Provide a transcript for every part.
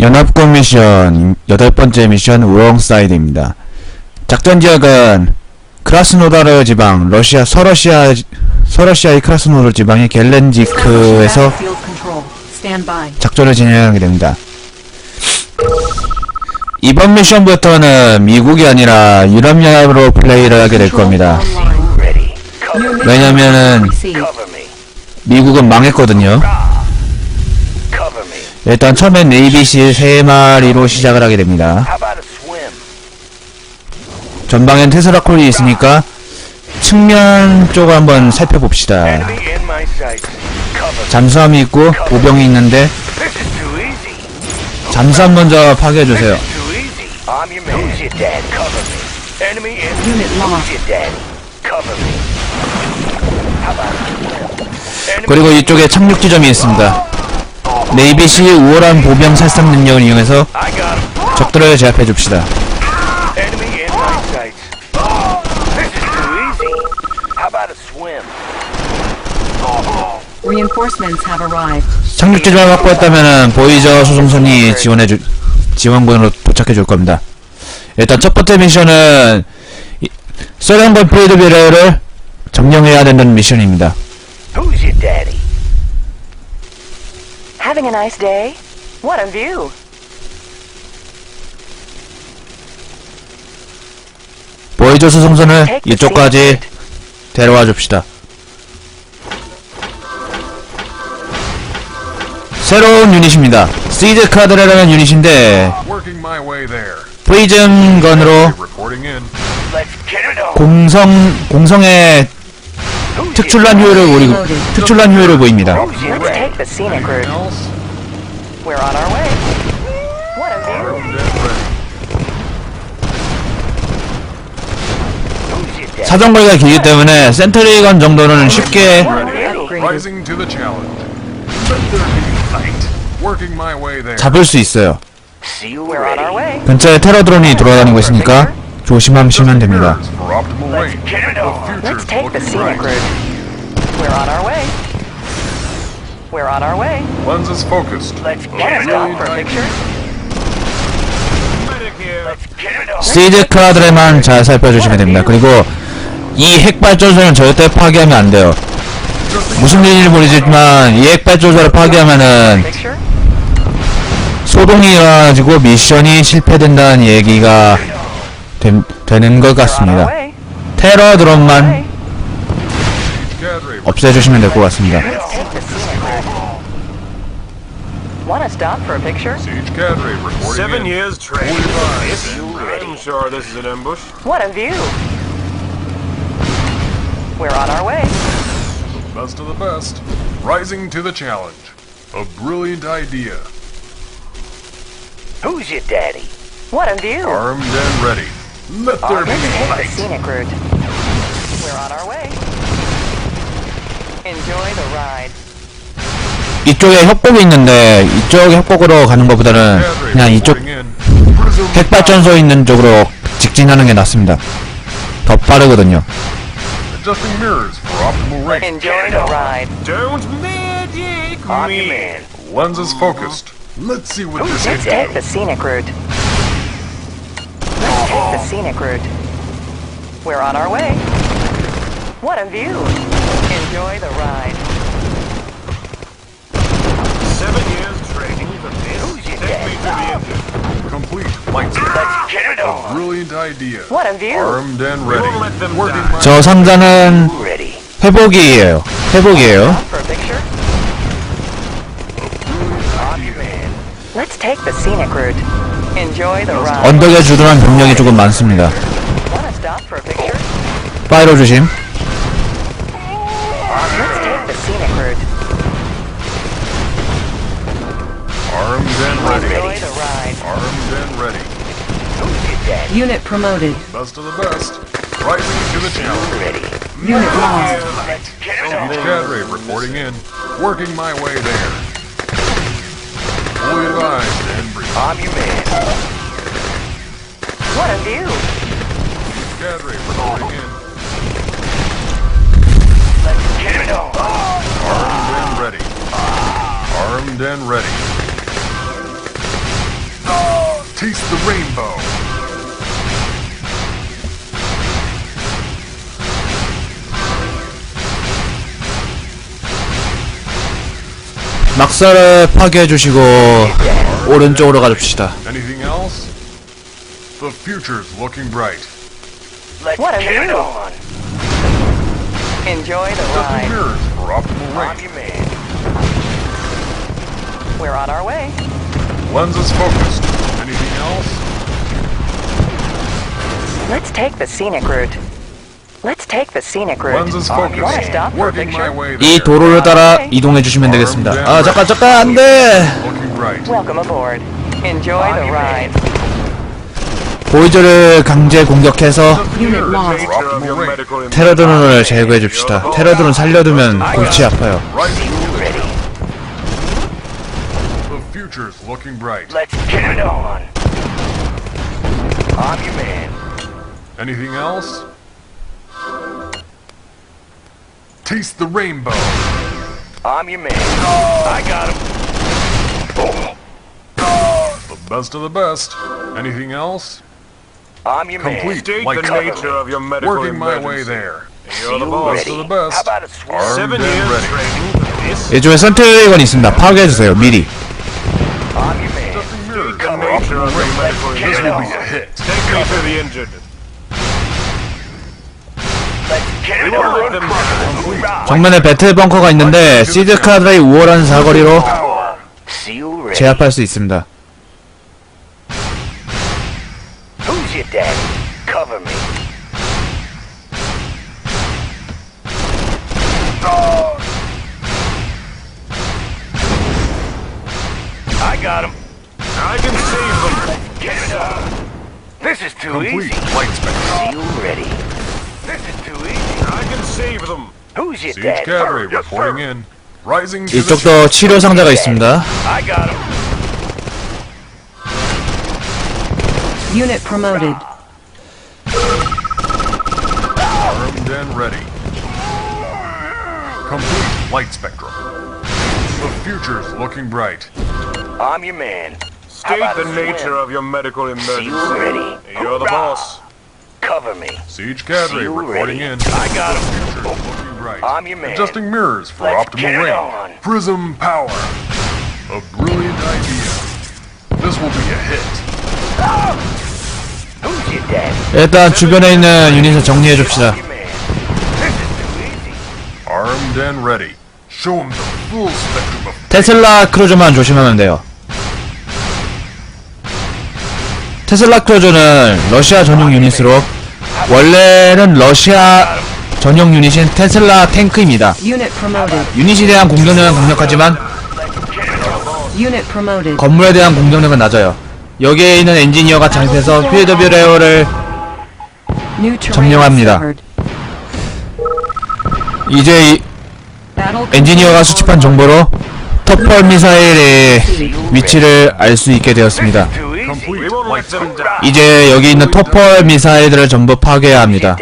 연합군 미션 여덟 번째 미션 우엉사이드입니다. 작전 지역은 크라스노다르 지방, 러시아 서러시아 서러시아의 크라스노다르 지방의 겔렌지크에서. 작전을 진행하게 됩니다. 이번 미션부터는 미국이 아니라 유럽연합으로 플레이를 하게 될 겁니다. 왜냐면은. 미국은 망했거든요. 일단 처음엔 네이비시 세 마리로 시작을 하게 됩니다. 전방엔 테슬라 콜이 있으니까 측면 쪽을 한번 살펴봅시다. 잠수함이 있고 보병이 있는데. 잠수함 먼저 파괴해주세요. 그리고 이쪽에 착륙 지점이 있습니다. 네이비시의 우월한 보병 살상 능력을 이용해서 I got him. 적들을 제압해 줍시다. Enemy in my sights. This is too easy. How about a swim? Reinforcements have arrived. 착륙 지점을 확보했다면 보이저 수송선이 지원해 주 지원군으로 도착해 줄 겁니다. 일단 첫 번째 미션은 이- 소련군 프리드 비레를 점령해야 되는 미션입니다. Who's your daddy? Having a nice day? What a view! 보이저 수송선을 이쪽까지 데려와 줍시다. 새로운 유닛입니다. 시드 카드라는 유닛인데. 프리즘 건으로. 공성 공성의 특출난 효율을 보이고 특출난 효율을 보입니다. 사정거리가 길기 때문에 센트리건 정도는 쉽게. 잡을 수 있어요. 근처에 테러 드론이 돌아다니고 있으니까 조심하시면 됩니다. 시드 카드에만 잘 살펴주시면 됩니다. 그리고 이 핵발전소는 절대 파괴하면 안 돼요. 무슨 일인지 모르겠지만 이 핵발전소를 파괴하면은? 소동이 일어나가지고 미션이 실패된다는 얘기가 된- 되는 것 We're on our 같습니다. way. 테러 드론만 Way. Cadre. 없애주시면 될 것 같습니다. Let's take the scenic route. Want to stop for a picture? Siege cadre reporting Seven in. years training. advised. I'm sure this is an ambush. What a view! We're on our way. Best of the best. Rising to the challenge. A brilliant idea. Who's your daddy? What a view! Armed and ready. Let there be Let's take the fight. scenic route. We're on our way. Enjoy the ride. 이쪽에 협곡이 있는데 이쪽 협곡으로 가는 것보다는 그냥 이쪽 핵발전소 있는 쪽으로 직진하는 게 낫습니다. 더 빠르거든요. Adjusting mirrors for optimal range. Enjoy the ride. Don't magic I'm your me. man. Lenses focused. Let's see what this Let's can take do. the scenic route. Let's take the scenic route. We're on our way. What a view! Enjoy the ride. Seven years training for this. Who's your Take me to the engine. Complete. Lights out. Let's get it on. Brilliant idea. What a view! Armed and ready. Don't let them Working die. my 저 상자는 Ready. 회복이에요. 회복이에요. For a picture? I'm your man. Let's take the scenic route. Enjoy the ride. 언덕에 주둔한 병력이 조금 많습니다. 파이로 조심. Unit promoted. Best of the best. Rising to the challenge. Ready. Unit lost. Let's get it on. Each cadre reporting in. Working my way there. Fully advised. I'm your man. What a view! Each cadre reporting in. Let's get it on. Armed and ready. Armed and ready. Taste the rainbow. 막사를 파괴해 주시고 오른쪽으로 가줍시다. Anything else? The future's looking bright. Let's What a get it on. Enjoy the ride. mirrors for optimal I'm range. We're on our way. Lenses focused. Anything else? Let's take the scenic route. Let's take the scenic route. 이. 도로를 따라 이동해 주시면 되겠습니다. 아 잠깐 잠깐 안 돼. Bright. Welcome aboard. Enjoy the ride. 보이저를 강제 공격해서. 테러드론을 제거해 줍시다. 테러드론 살려두면 골치 아파요. Rising to the Ready. The future's looking bright. Let's get it on. I'm your man. Anything else? Taste the rainbow. I'm your man. I got him. The best of the best. Anything else? I'm your man. Complete. State Like the cover. nature of your medical Working my emergency. way there. You're the. Best ready? of the best. How about a? Armed Seven years ready. 이쪽에 선택권 있습니다. 파괴해 주세요. 미리. I'm your man. The nature of your medical This will be a hit. Take me to the injured. 정면에 배틀 벙커가 있는데 시드 카드의 우월한 사거리로 Power. See you ready. 제압할 수 있습니다. Who's your daddy? Cover me. I got him. I can save them. Get it on. This is too Complete. easy. Light spectrum. See you ready. This is too easy. I can save them. Who's your Siege daddy? cadre Yes, reporting sir. in. Rising to the 이쪽도 치료 상자가 있습니다. I got him. Unit promoted. armed and ready. Complete light spectrum. The future's looking bright. I'm your man. State about the a nature swim? of your medical emergency. you ready? You're the Hoorah. boss. Cover me. Siege cadre You reporting ready? in. I got him. Bright. I'm your man. Adjusting mirrors for Let's optimal range. on. Prism power. A brilliant idea. This will be a hit. Who's your daddy? 일단 주변에 있는 유닛을 정리해 줍시다. Armed and ready. Show him the full spectrum of 테슬라 크루즈만 조심하면 돼요. 테슬라 크루즈는 러시아 전용 유닛으로 원래는 러시아 전용 유닛인 테슬라 탱크입니다. 유닛에 대한 공격력은 강력하지만. 건물에 대한 공격력은 낮아요. 여기에 있는 엔지니어가 장입해서 PW 레어를 점령합니다. 이제 엔지니어가 수집한 정보로 터펄 미사일의 위치를 알 수 있게 되었습니다. 이제 여기 있는 터펄 미사일들을 전부 파괴해야 합니다.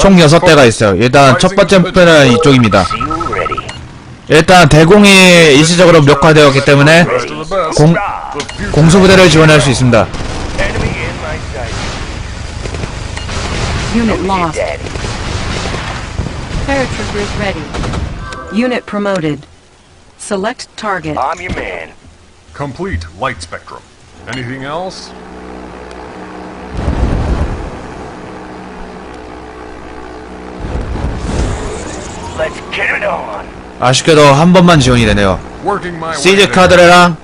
총 6대가 있어요. 일단 첫 번째 목표는 이쪽입니다. 일단 대공이 일시적으로 멱화되었기 때문에. 공, 공수부대를 지원할 수 있습니다. Unit lost. Paratroopers ready. Unit promoted. Select target. I'm your man. complete light spectrum. Anything else? Let's get it on. 아쉽게도 한 번만 지원이 되네요. 시즈. 카드레랑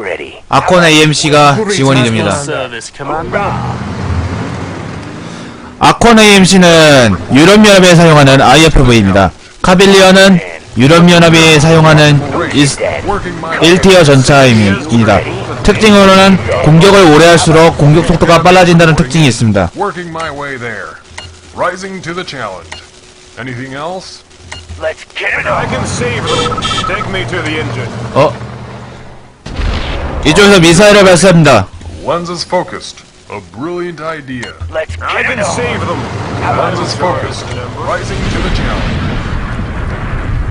ready? 아콘 AMC가 지원이 됩니다. 아콘 AMC는 유럽연합에 사용하는 IFV입니다. 카빌리어는 유럽연합이 사용하는 일, Working my way 1티어 전차입니다. 특징으로는 공격을 오래 할수록 공격 속도가 빨라진다는 특징이 있습니다. Anything else? Let's get it I on. can save them. Take me to the injured. 어? 이쪽에서 미사일을 발사합니다. Lenses focused. A brilliant idea. Let's I get can it on. save them. Lenses focused. Rising to the challenge.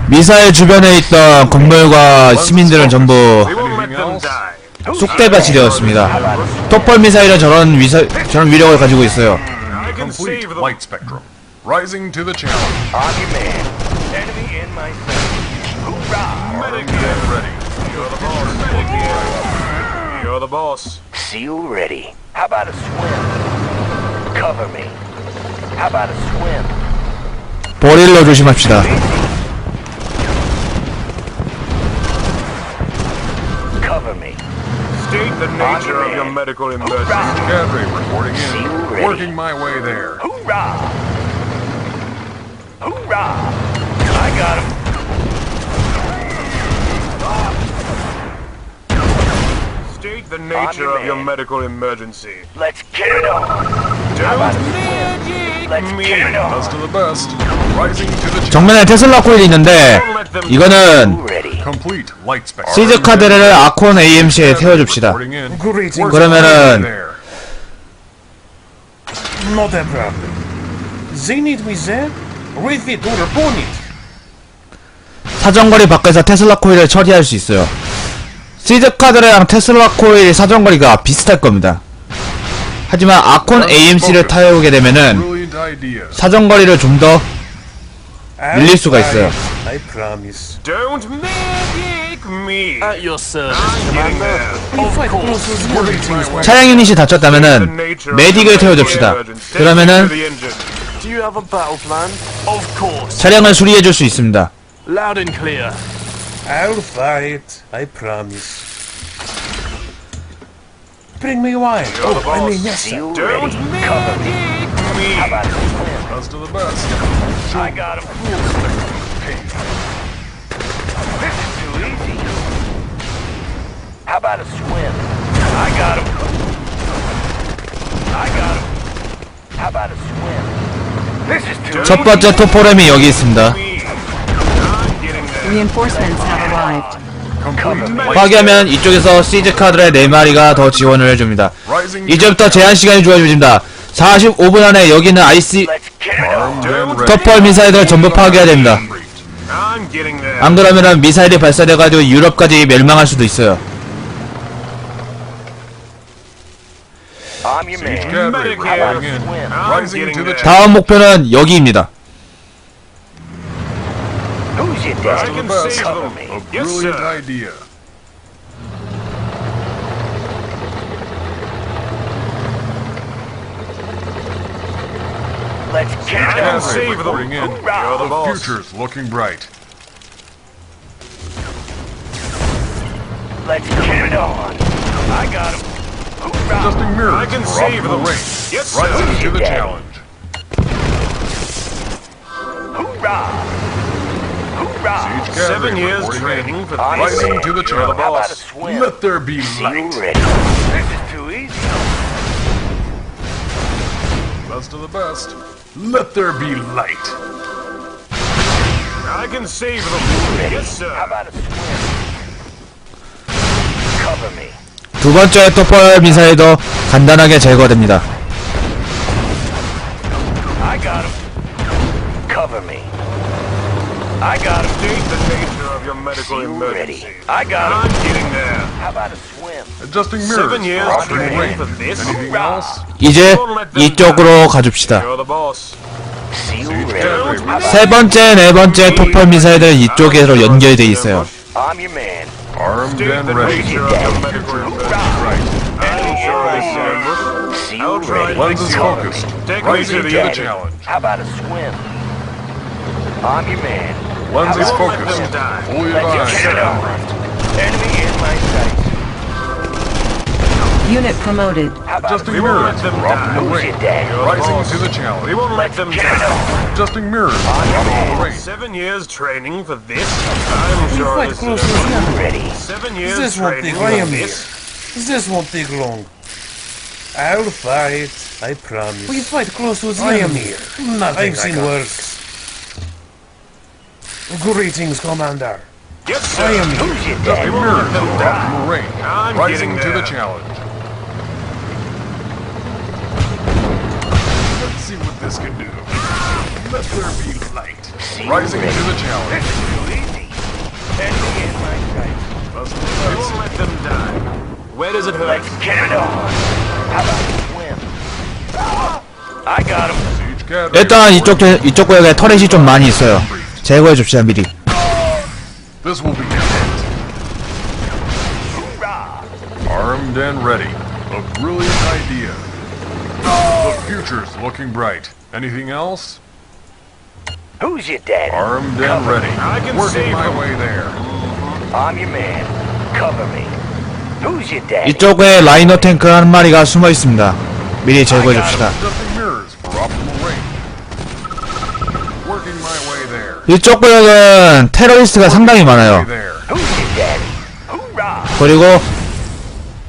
미사일 주변에 있던 건물과 시민들은 전부 We won't let them else? die. 쑥대밭이 되었습니다. 토벌 미사일은 저런 위사, 저런 위력을 가지고 있어요. I can Complete save them. light spectrum. Rising to the challenge. I'm your man. Enemy in my sight. Hoorah! Medic Get here. ready. You're the boss. Medic here. You're the boss. Seal ready. How about a swim? Cover me. How about a swim? 보릴러 조심합시다. Cover me. State the nature of your medical emergency. Cadre reporting See you in. ready. Working my way there. Hoorah! Hoorah! I got him. State the nature of your medical emergency. Let's get it on. Don't Let's medic me. Best of the best. Rising to the. 정면에 테슬라 코일이 있는데 이거는. Complete light spectrum. 시즈 카드를 아콘 AMC에 태워줍시다. 그러면은-. Not a problem. They need me there? Or it. 사정거리 밖에서 테슬라 코일을 처리할 수 있어요. 시즈 카드랑 테슬라 코일 사정거리가 비슷할 겁니다. 하지만 아콘 AMC를 타오게 되면은 Brilliant idea. 사정거리를 좀더 I'll 밀릴 수가 있어요. I promise. Don't me. At your service, 차량 유닛이 다쳤다면은 메딕을 태워줍시다. 그러면은 do you have a battle plan? Of course. 차량을 수리해줄 수 있습니다. Loud and clear. I'll fight, I promise. Bring me wine. You're the Oh, I boss. mean, yes, sir. Seal Don't ready. Cover me. medic me. How about a swim? Best of the best. I got him. This is too easy. How about a swim? I got him. I got him. How about a swim? This is too 첫 번째 토포렘이 여기 있습니다. Reinforcements have arrived. 파괴하면 이쪽에서 시즈 카드의 4마리가 더 지원을 해줍니다. 이제부터 제한 시간이 주어집니다. 45분 안에 여기는 IC. 터펄 미사일을 전부 파괴해야 됩니다. 안 그러면은 미사일이 발사돼가지고 유럽까지 멸망할 수도 있어요. Your man. Here. Swim. Rising to the. 다음 목표는 여기입니다. Who's your I dad? can best. save Cover them. me. A Yes, brilliant sir. idea. Let's get I it can on. save them. reporting in. Hoorah. You're the The boss. future's looking bright. Let's get it on. I got him. Adjusting mirrors I can save them. range. Yes, sir. Rising to the Daddy. challenge. Hoorah. Hoorah. Siege Seven years training in. for I'm Rising to the the challenge. How a boss. Let there be light. ready. This is too easy. Best of the best. Let there be light. I can save them. Yes, How sir. about a swim? 두 번째 토펄 미사일도 간단하게 제거됩니다. I got him. Cover me. I got him. State the nature of your medical Seal ready. emergency. I got I'm him. getting there. How about a swim? Adjusting mirrors Seven years for optimal training range. for this. Anything else? 이제 이쪽으로 가줍시다. You're the boss. 세 번째, 네 번째 토펄 미사일은 이쪽으로 연결돼 있어요. I'm your man. Armed State and the ready. nature of your medical emergency. Right. I'm sure I can. Seal I'll try ready. to Lenses Cover me. focused. Take me Rising to to the the edge. challenge. How about a swim? I'm your man. Lenses How about- focused. them die. Fully Let's advised. get it on. Enemy in my sights. Unit promoted. How about Adjusting We won't let mirrors them for die. optimal Who's range. your dad? You're the Rising boss. to the We challenge. won't let them Get it die. on. Adjusting mirrors for optimal range. Seven years training for this. I'm We sure fight this close is with them. Ready. seven years This won't training take. I for am here. this. This won't take long. I'll fight, I promise. We fight close with I am here. Nothing I've seen worse. Greetings, Commander. Yes, sir. I am here. Who's your Adjusting dad? mirrors them for die. optimal range. I'm Rising getting to the there. challenge. this can do. Let there be light. Rising to the challenge. This is too easy. Enemy in my sights. Best of the We best. won't let them die. Where does it hurt? Let's get it on. How about a swim? I got him. Siege cadre. 일단 이쪽 대- 이쪽 구역에 터렛이 좀 많이 있어요. 제거해 줍시다 미리. This will be it. Armed and ready. A brilliant idea. The future's looking bright. Anything else? Who's your daddy? Armed and ready. I can Working save my him. way there. I'm your man. Cover me. Who's your daddy? 이쪽에 라이너 탱크 한 마리가 숨어 있습니다. 미리 제거해 줍시다. 이쪽 구역은 테러리스트가 상당히 많아요. 그리고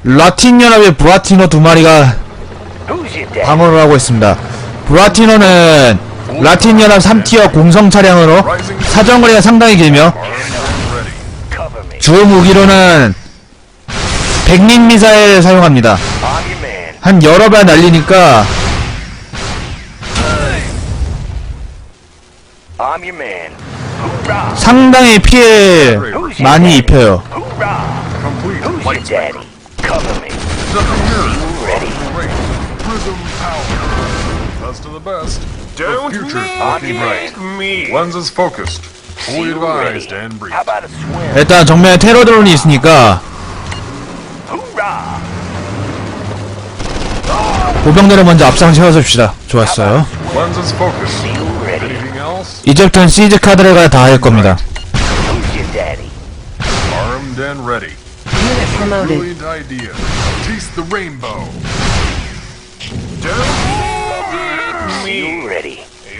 라틴 연합의 브라티노 두 마리가? 방어를 하고 있습니다. 브라티노는 라틴 연합 3티어 공성 차량으로 사정거리가 상당히 길며. 주 무기로는 백린 미사일을 사용합니다. 한 여러 발 날리니까! 상당히 피해 많이 입혀요. The best. Don't the future's make looking bright. me. Lenses focused. Fully advised and briefed. How about a swim? 일단 정면에 테러 드론이 있으니까 Hoorah! 보병들을 먼저 앞장 세워줍시다. 좋았어요. Lenses focused. Anything else? 이제부터는 시즈 카드레가 다할 겁니다. Who's your daddy? Armed and ready. Unit promoted. Brilliant idea. Taste the rainbow. Ready?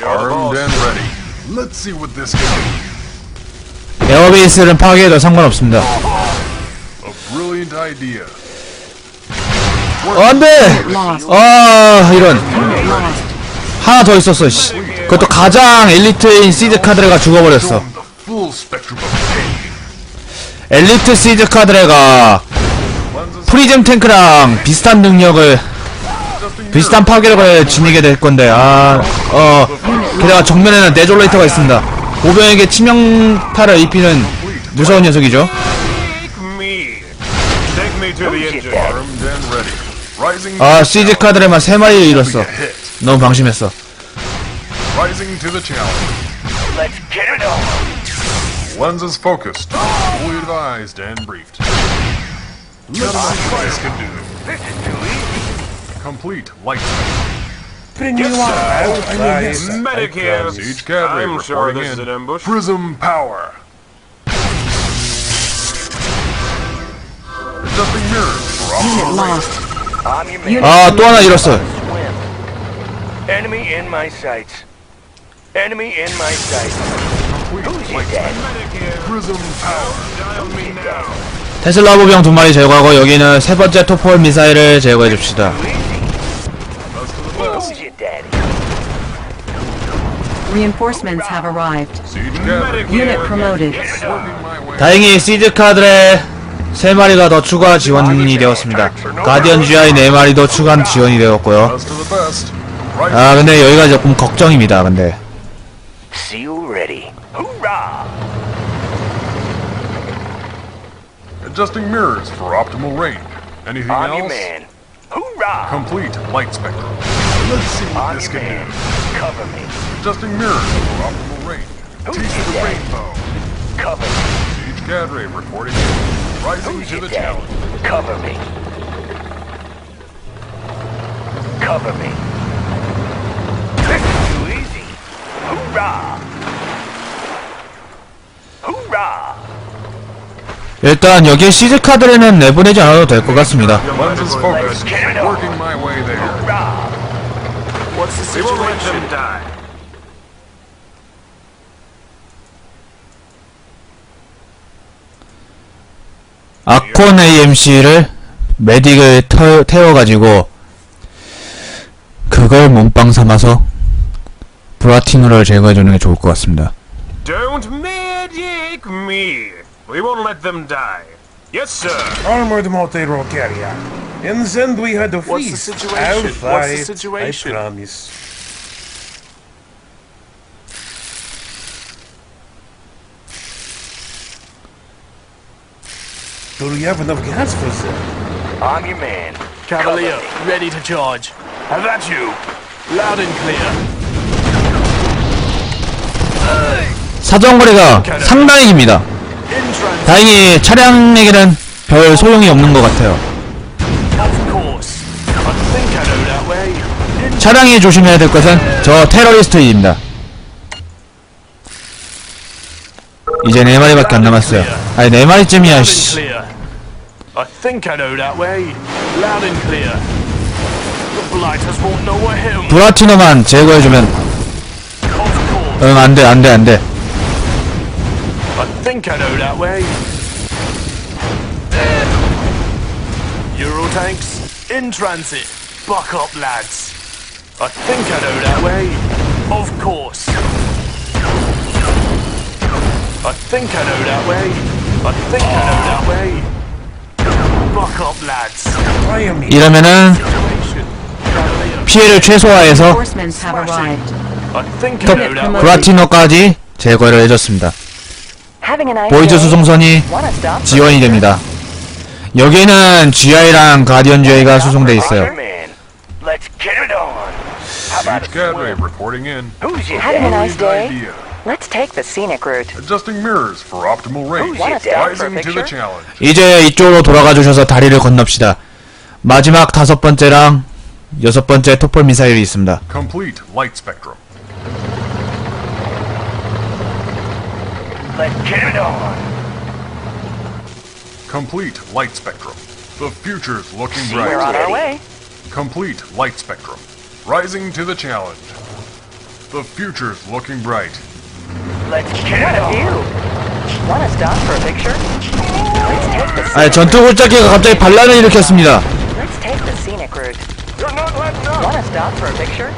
Armed and ready. Let's see what this can do. 에어베이스는 파괴해도 상관없습니다. A brilliant idea. 어, 안 돼! 아, 이런. 하나 더 있었어, 씨. 그것도 가장 엘리트인 시즈 카드레가 죽어버렸어. 엘리트 시즈 카드레가 프리즘 탱크랑 비슷한 능력을, 비슷한 파괴력을 지니게 될 건데, 아, 어, 게다가 정면에는 네졸레이터가 있습니다. 보병에게 치명타를 입히는 무서운 녀석이죠. 아, challenge. 카드레만 세 마리를 Will be 잃었어. a hit. 너무 방심했어. Lenses focused. Fully advised and briefed. Can do. Complete light. Bring me one. Medic I here. Siege cadre I'm sure this is in. an ambush. Prism power. Unit lost. I'm your man. Unit 아, 또 하나 잃었어. Enemy in my sights. Enemy in my sights. Who's your daddy? Prism power. Dial me now. 테슬라 보병 두 마리 제거하고 여기는 세 번째 토폴 미사일을 제거해 줍시다. Reinforcements have arrived. Unit promoted. 다행히 시즈 카드에 세 마리가 더 추가 지원이 되었습니다. 가디언 GI 네 마리도 추가 지원이 되었고요. 아 근데 여기가 조금 걱정입니다. 근데 See you ready. Hoorah! Adjusting mirrors for optimal range. Anything I'm your else? man. Hoorah! Complete light spectrum. Let's see what I'm this can do. Cover me. Adjusting mirrors for optimal range. Who's Taste your the daddy? rainbow. Cover me. Siege cadre reporting in. Rising Who's to the daddy? challenge. Cover me. Cover me. This is too easy. Hoorah! Hoorah! 일단 여기에 시즈 카드에는 내보내지 않아도 될 것 같습니다. Lenses focused. Working my way there. Hoorah! What's the We will let them situation? die. 아콘 AMC를 메딕을 터, 태워가지고 그걸 몸빵 삼아서 브라티노를 제거해주는 게 좋을 것 같습니다. Don't medic me. We won't let them die. Yes, sir. Armored multi-role carrier. And then we had a What's the feast. situation? I'll What's the fight. situation? I promise. Do we have enough gas for them? I'm your man. Cavalier, ready to charge. Have at you. Loud and clear. 사정거리가 상당히 깁니다. 다행히 차량에게는 별 소용이 없는 것 같아요. 차량이 조심해야 될 것은 저 테러리스트입니다. 이제 네 마리밖에 안 남았어요. 아니 네 마리쯤이야. 씨. 브라티노만 제거해주면. 응 안돼 안돼 안돼. I think I know that way. Euro tanks in transit. Buck up, lads. I think I know that way. Of course. I think I know that way. I think I know that way. Buck up, lads. I am here. 이러면은. 피해를 최소화해서 Reinforcements have arrived. I think I 톱 know that way. 브라티노까지 제거를 해줬습니다. Having a nice 보이즈 day? 수송선이 Wanna stop for 지원이? 됩니다. 여기에는 GI랑 가디언 GI가 수송돼 있어요. your man. Let's get it on. How about a Siege Cadre swim? reporting in. Who's your Having a dad? nice day? Idea. Let's take the scenic route. Adjusting mirrors for optimal range. Wanna stop for a Rising to the picture? challenge. 이제 이쪽으로 돌아가 주셔서 다리를 건넙시다. 마지막 다섯 번째랑 여섯 번째 토폴 미사일이 있습니다. Complete light spectrum. Let's get it on. Complete light spectrum. The future's looking We're on bright. our way. Complete light spectrum. Rising to the challenge. The future's looking bright. Let's get What it a on. view. Wanna stop for a picture? Let's take the 아니 전투 굴착기가 갑자기 반란을 일으켰습니다. Let's take the scenic route. You're not letting up. Wanna stop for a picture?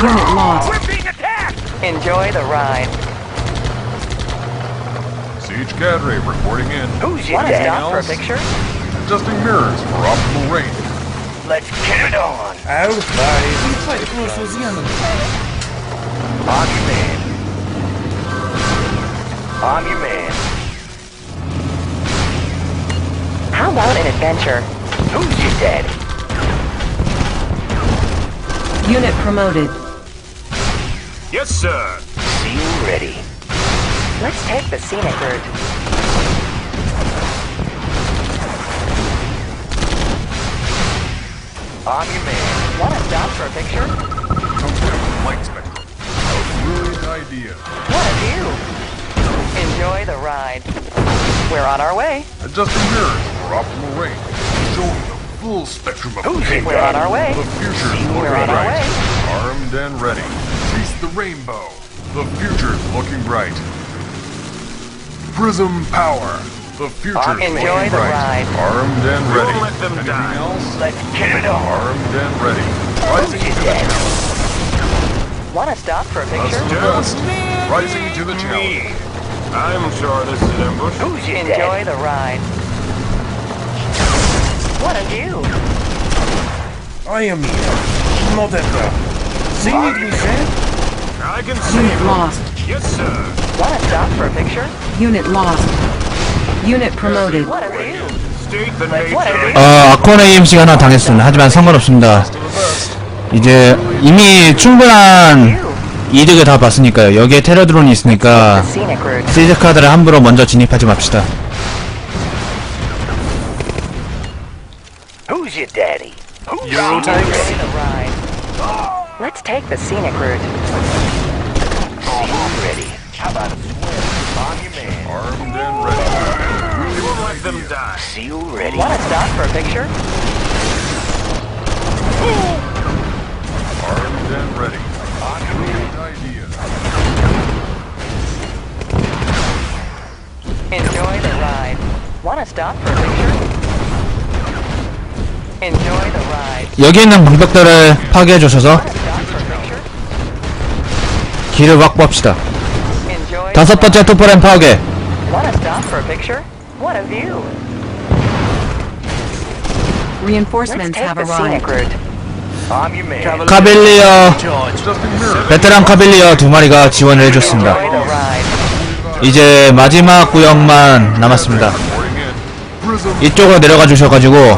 Unit lost. We're being attacked. Enjoy the ride. Siege Cadre reporting in. Who's your Wanna dad? stop for a picture? Adjusting mirrors for optimal range. Let's get it on. I'll fight. We fight close with the enemy. I'm your man. I'm your man. How about an adventure? Who's your dad? Unit promoted. Yes, sir. See you ready. Let's take the scenic route. I'm your man. Wanna stop for a picture? Complete light spectrum. A brilliant idea. What a view. Enjoy the ride. We're on our way. Adjusting mirrors for optimal range. Showing the full spectrum of Who's pain. We're on our way. The future's We're looking on our bright. way. Armed and ready. Chase the rainbow. The future's looking bright. Prism power. The future's Enjoy looking the bright. ride. Armed and We'll ready. let them Anything die. else? Let's get it on. Armed and ready. Rising to the challenge. Wanna stop for a Us picture? to the best. Rising to the challenge. Me. I'm sure this is an ambush. Who's your Enjoy dad? the ride. What a view. I am here. Not at all. Scenic, we said? I can see Unit you. lost. Yes, sir. Wanna stop for a picture? Unit lost. Unit promoted. 어 아콘 AMC가 하나 당했습니다. 하지만 상관없습니다. 이제 이미 충분한 이득을 다 봤으니까요. 여기에 테러 드론이 있으니까. 시즈 카드를 함부로 먼저 진입하지 맙시다. Who's your daddy? Who's Euro your tanks. Enjoy the ride. Let's take the scenic route. See you ready. How about a swim? Armed and ready. We won't let them die. See you ready. Wanna stop for a picture? Armed and ready. Brilliant idea. Enjoy the ride. Wanna stop for a picture? Enjoy the ride. 여기 있는 방벽들을 파괴해 주셔서? 길을 확보합시다. 다섯 번째 토퍼램 파괴. Ride. Wanna stop for a picture? What a view. Reinforcements have arrived. mirrors. 베테랑 카빌리어 두 마리가 지원을 해줬습니다. 이제 마지막 구역만 남았습니다. 이쪽으로 내려가 주셔가지고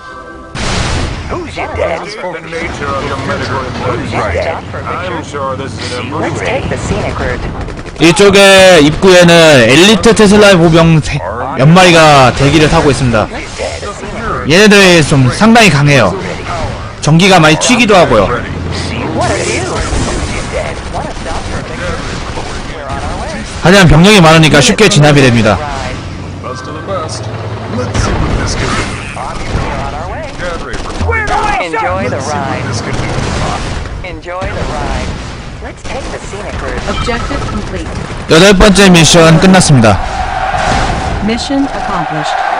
Who's your What dad? State the nature of your medical emergency. Want to stop for a I'm picture? sure this is an ambush. Let's take the scenic route. 이쪽에 입구에는 엘리트 테슬라 보병 세- 몇 마리가 대기를 타고 있습니다. 얘네들이 좀 상당히 강해요. 전기가 많이 튀기도 하고요. 하지만 병력이 많으니까 쉽게 진압이 됩니다. Ride. Best of the best. Let's see what this can do. We're on our way. Dad Ray reporting. Enjoy the Let's see what ride. Enjoy the ride. Let's take the scenic route. Objective complete. 여덟 번째 미션 끝났습니다. Mission accomplished.